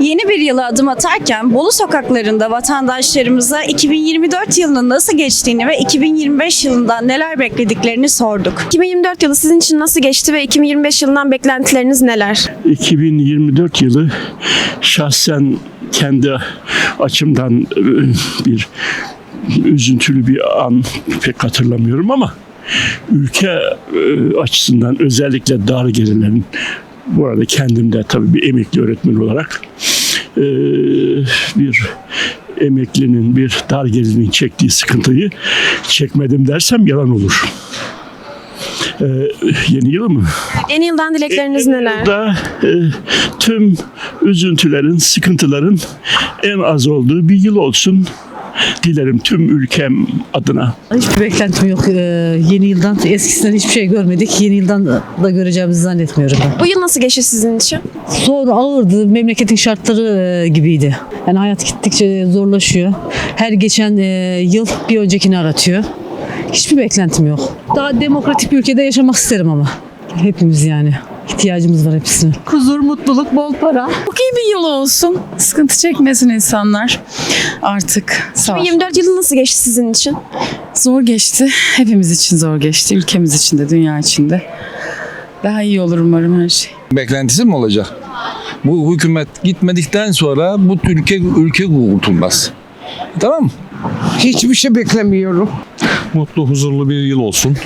Yeni bir yıla adım atarken Bolu sokaklarında vatandaşlarımıza 2024 yılının nasıl geçtiğini ve 2025 yılından neler beklediklerini sorduk. 2024 yılı sizin için nasıl geçti ve 2025 yılından beklentileriniz neler? 2024 yılı şahsen kendi açımdan e, bir üzüntülü bir an pek hatırlamıyorum ama ülke e, açısından özellikle dar gelirlerin bu arada kendim de tabii bir emekli öğretmen olarak e, bir emeklinin bir dar gelirinin çektiği sıkıntıyı çekmedim dersem yalan olur. E, yeni yılı mı? Yeni yıldan dilekleriniz neler? Da e, tüm üzüntülerin, sıkıntıların en az olduğu bir yıl olsun dilerim tüm ülkem adına. Hiçbir beklentim yok. Ee, yeni yıldan eskisinden hiçbir şey görmedik. Yeni yıldan da göreceğimizi zannetmiyorum ben. Bu yıl nasıl geçti sizin için? Zor, ağırdı. Memleketin şartları e, gibiydi. Yani hayat gittikçe zorlaşıyor. Her geçen e, yıl bir öncekini aratıyor. Hiçbir beklentim yok. Daha demokratik bir ülkede yaşamak isterim ama. Hepimiz yani. ihtiyacımız var hepsine. Huzur, mutluluk, bol para. Bir yıl olsun. Sıkıntı çekmesin insanlar artık. Sağ ol. 2024 yılı nasıl geçti sizin için? Zor geçti. Hepimiz için zor geçti. Ülkemiz için de, dünya için de. Daha iyi olur umarım her şey. beklentisi mi olacak? Bu hükümet gitmedikten sonra bu ülke ülke kurtulmaz. Tamam mı? Hiçbir şey beklemiyorum. mutlu, huzurlu bir yıl olsun.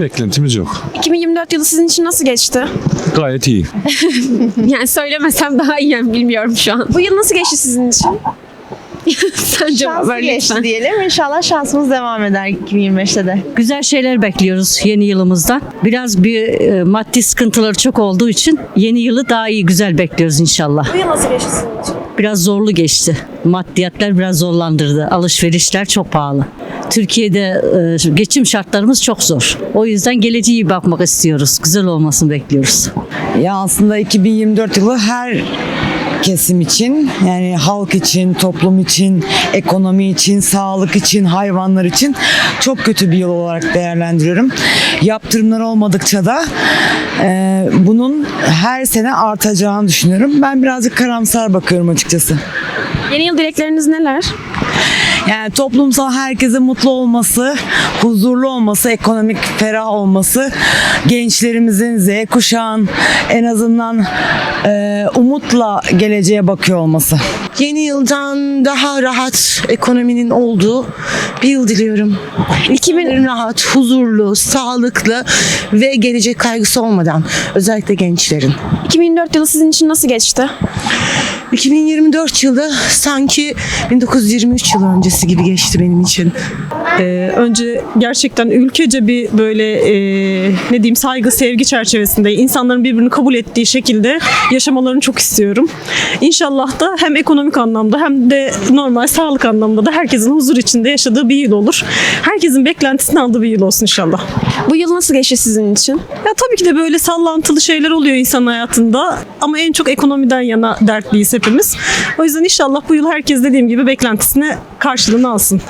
Beklentimiz yok. 2024 yılı sizin için nasıl geçti? Gayet iyi. Yani söylemesem daha iyi yani bilmiyorum şu an. Bu yıl nasıl geçti sizin için? Sen cevap Şanslı geçti lütfen. diyelim. İnşallah şansımız devam eder 2025'te de. Güzel şeyler bekliyoruz yeni yılımızdan. Biraz bir e, maddi sıkıntıları çok olduğu için yeni yılı daha iyi güzel bekliyoruz inşallah. Bu yıl nasıl geçti sizin için? Biraz zorlu geçti. Maddiyatlar biraz zorlandırdı. Alışverişler çok pahalı. Türkiye'de e, geçim şartlarımız çok zor. O yüzden geleceğe iyi bakmak istiyoruz. Güzel olmasını bekliyoruz. Ya aslında 2024 yılı her kesim için yani halk için, toplum için, ekonomi için, sağlık için, hayvanlar için çok kötü bir yıl olarak değerlendiriyorum. Yaptırımlar olmadıkça da e, bunun her sene artacağını düşünüyorum. Ben birazcık karamsar bakıyorum açıkçası. Yeni yıl dilekleriniz neler? Yani toplumsal herkesin mutlu olması, huzurlu olması, ekonomik ferah olması, gençlerimizin, Z kuşağın en azından e, umutla geleceğe bakıyor olması. Yeni yıldan daha rahat ekonominin olduğu bir yıl diliyorum. 2000 rahat, huzurlu, sağlıklı ve gelecek kaygısı olmadan özellikle gençlerin. 2024 yılı sizin için nasıl geçti? 2024 yılı sanki 1923 yılı öncesi gibi geçti benim için. Ee, önce gerçekten ülkece bir böyle e, ne diyeyim saygı sevgi çerçevesinde insanların birbirini kabul ettiği şekilde yaşamalarını çok istiyorum. İnşallah da hem ekonomik anlamda hem de normal sağlık anlamda da herkesin huzur içinde yaşadığı bir yıl olur. Herkesin beklentisini aldığı bir yıl olsun inşallah. Bu yıl nasıl geçti sizin için? Ya tabii ki de böyle sallantılı şeyler oluyor insan hayatında ama en çok ekonomiden yana dertliyiz hepimiz. O yüzden inşallah bu yıl herkes dediğim gibi beklentisine karşılığını alsın.